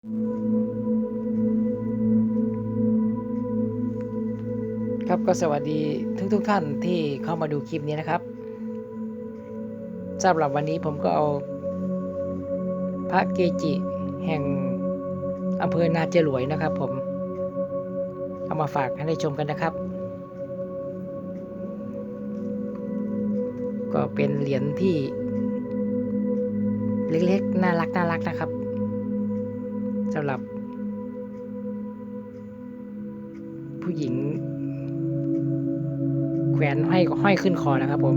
ครับก็สวัสดีทุกทุกท่านที่เข้ามาดูคลิปนี้นะครับสำหรับวันนี้ผมก็เอา พระเกจิแห่งอำเภอนาเจรวยนะครับผม เอามาฝากให้ได้ชมกันนะครับ ก็เป็นเหรียญที่เล็กๆ น่ารักน่ารักนะครับ สำหรับผู้หญิง แขวนห้อยห้อยขึ้นคอนะครับผม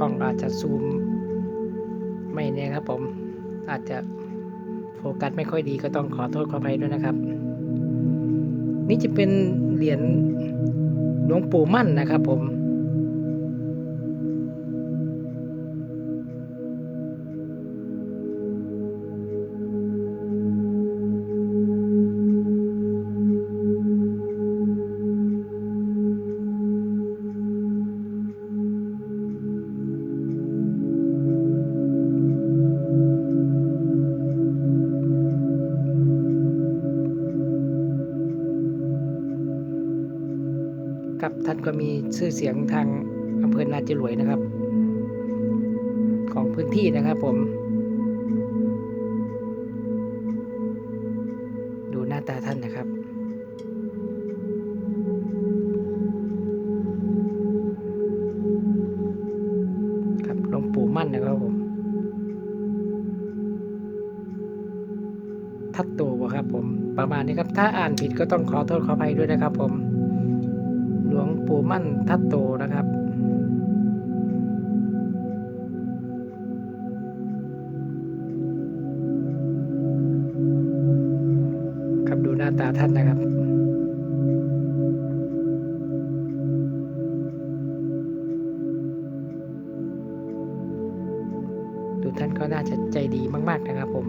กล้องอาจจะซูม ไม่เนี่ยครับผม อาจจะโฟกัสไม่ค่อยดีก็ต้องขอโทษขออภัยด้วยนะครับ นี่จะเป็นเหรียญหลวงปู่มั่นนะครับผม ครับท่านก็มีชื่อเสียงทางอำเภอนาจรวยนะครับ ของพื้นที่นะครับผม ดูหน้าตาท่านนะครับครับหลวงปู่มั่นนะครับผม ทัดตัวครับผม ประมาณนี้ครับ ถ้าอ่านผิดก็ต้องขอโทษขออภัยด้วยนะครับผม ปู่มั่นทัตโตนะครับ ครับดูหน้าตาท่านนะครับดูท่านก็น่าจะใจดีมาก ๆ นะครับผม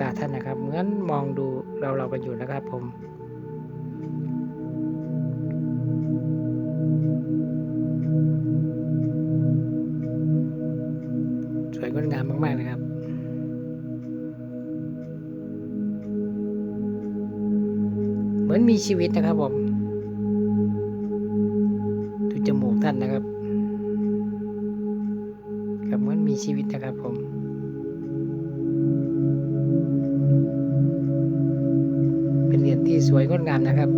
ตาท่านนะครับ เหมือนมองดูเราเรากันอยู่นะครับผมสวยงดงามมาก ๆ นะครับ เหมือนมีชีวิตนะครับผม ดูจมูกท่านนะครับ ครับเหมือนมีชีวิตนะครับผม สวยงดงามนะครับ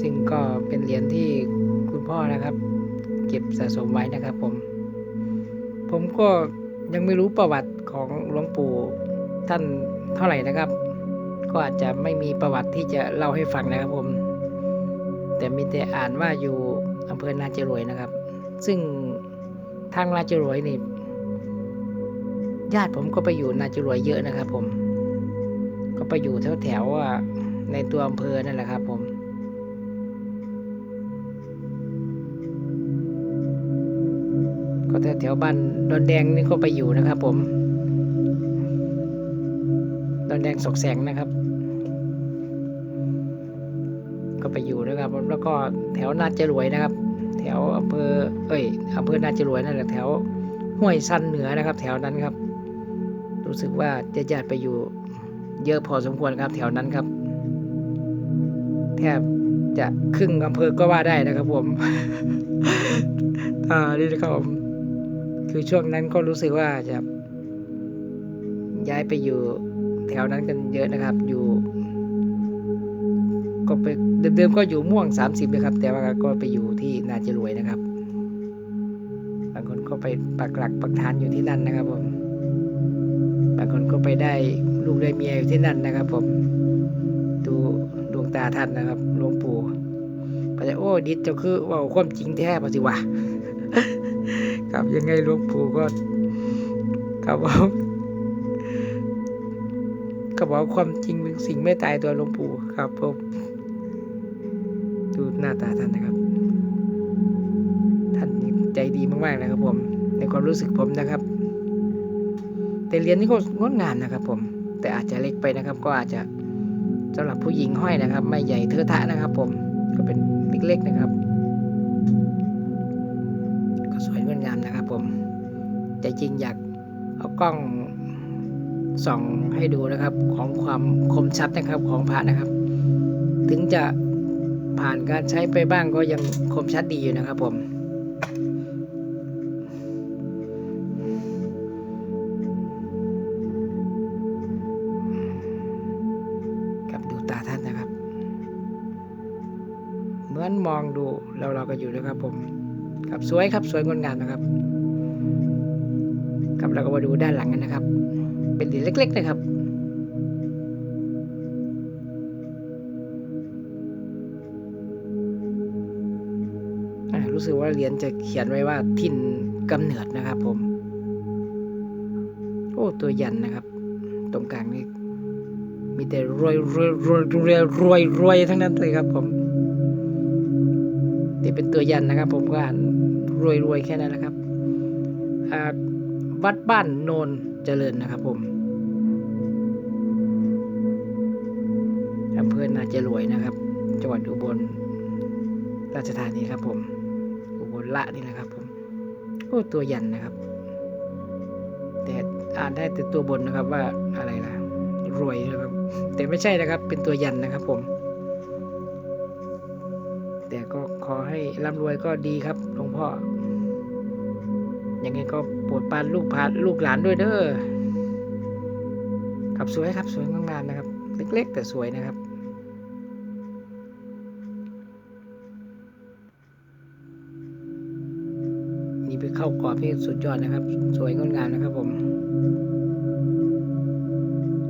ซึ่งก็เป็นเหรียญที่คุณพ่อนะครับ เก็บสะสมไว้นะครับผม ผมก็ยังไม่รู้ประวัติของหลวงปู่ท่านเท่าไหร่นะครับ ก็อาจจะไม่มีประวัติที่จะเล่าให้ฟังนะครับผม แต่มีแต่อ่านว่าอยู่อำเภอนาจรวยนะครับ ซึ่ง ทางนาจรวยนี่ญาติผมก็ไปอยู่นาจรวยเยอะนะครับ ผม ก็ไปอยู่แถวแถวว่าในตัวอำเภอนั่นแหละครับ ผมก็แถวแถวบ้านดอนแดงนี่ก็ไปอยู่นะครับ ผมดอนแดงสกแสงนะครับ ก็ไปอยู่นะครับ แล้วก็แถวนาจรวยนะครับ ถวอำเภอ เอ้ยอำเภอนาจรวยนั่นแหละแถวห้วยซันเหนือนะครับ แถวนั้นครับ รู้สึกว่าจะญาติไปอยู่ เยอะพอสมควรครับ แถวนั้นครับ แทบจะครึ่งอำเภอก็ว่าได้นะครับ ผมอ่านี่นะครับผมคือช่วงนั้นก็รู้สึกว่าจะย้ายไปอยู่แถวนั้นกันเยอะนะครับ อยู่ ก็ไปเดิมๆก็อยู่ม่วง 30นะครับ แต่ว่าก็ไปอยู่ที่นาจรวยนะครับบางคนก็ไปปักหลักปักฐานอยู่ที่นั่นนะครับผมบางคนก็ไปได้ลูกได้เมียอยู่ที่นั่นนะครับ ผมดูดวงตาท่านนะครับหลวงปู่พระเจ้าโอ้ดิษเจ้าคือว่าความจริงแท้ปะสิวะครับยังไงหลวงปู่ก็ครับผมก็บอกว่าความจริงเป็นสิ่งไม่ตายตัวหลวงปู่ครับผม หน้าตาท่านนะครับ ท่านใจดีมากๆเลยครับผม ในความรู้สึกผมนะครับ แต่เหรียญนี้ก็งดงามนะครับ ผม แต่อาจจะเล็กไปนะครับ ก็อาจจะสำหรับผู้หญิงห้อยนะครับ ไม่ใหญ่เทอะทะนะครับ ผม ก็เป็นเล็กๆนะครับ ก็สวยงดงามนะครับ ผมแต่จริงอยากเอากล้องส่องให้ดูนะครับของความคมชัดนะครับของพระนะครับ ถึงจะ ผ่านการใช้ไปบ้างก็ยังคมชัดดีอยู่นะครับผมกับดูตาท่านนะครับ เหมือนมองดูเราเราก็อยู่นะครับผมครับสวยครับสวยงดงามนะครับครับเราก็มาดูด้านหลังกันนะครับ เป็นเหรียญเล็ก ๆ นะครับ รู้สึกว่าเหรียญจะเขียนไว้ว่าทินกำเนิดนะครับผม โอ้ตัวยันนะครับ ตรงกลางนี่มีแต่รวยรวยรวยรวยรวยรวยทั้งนั้นเลยครับผมที่เป็นตัวยันนะครับ ผมก็อ่านรวยรวยแค่นั้นแหละครับวัดบ้านโนนเจริญนะครับผมอำเภอนาจรวยนะครับ จังหวัดอุบลราชธานีครับผม ลละนี่แหละครับผมโอ้ตัวยันนะครับ แต่อ่านได้แต่ตัวบนนะครับว่าอะไรล่ะ รวยนะครับ แต่ไม่ใช่นะครับ เป็นตัวยันนะครับผม แต่ก็ขอให้ร่ำรวยก็ดีครับหลวงพ่อยังไงก็โปรดปานลูกพาลูกหลานด้วยเด้อครับสวยครับสวยงามๆนะครับ เล็ก ๆ แต่สวยนะครับากรอบที่สุดยอดนะครับ สวยงดงามนะครับผม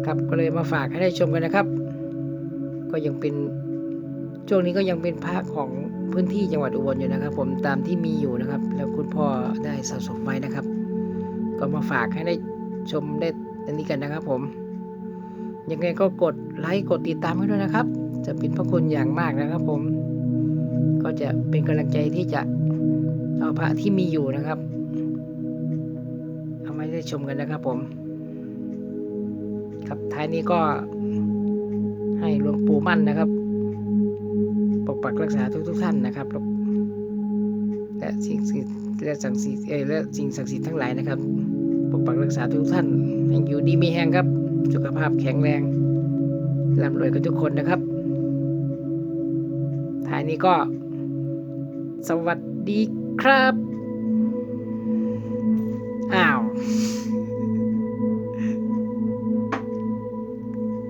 ครับก็เลยมาฝากให้ได้ชมกันนะครับ ก็ยังเป็นช่วงนี้ก็ยังเป็นพระของพื้นที่จังหวัดอุบลอยู่นะครับ ผมตามที่มีอยู่นะครับ แล้วคุณพ่อได้สะสมไว้นะครับ ก็มาฝากให้ได้ชมได้อันนี้กันนะครับ ผมยังไงก็กดไลค์กดติดตามให้ด้วยนะครับ จะเป็นพระคุณอย่างมากนะครับ ผม ก็จะเป็นกำลังใจที่จะ เอาพระที่มีอยู่นะครับ เอามาให้ได้ชมกันนะครับผม ครับท้ายนี้ก็ให้หลวงปู่มั่นนะครับปกปักรักษาทุกทุกท่านนะครับ และสิ่งศักดิ์และสังสีเอและสิ่งศักดิ์สิทธิ์ทั้งหลายนะครับปกปักรักษาทุกท่านให้อยู่ดีมีแห้งครับ สุขภาพแข็งแรงร่ำรวยกันทุกคนนะครับท้ายนี้ก็สวัสดี ครับ อ้าว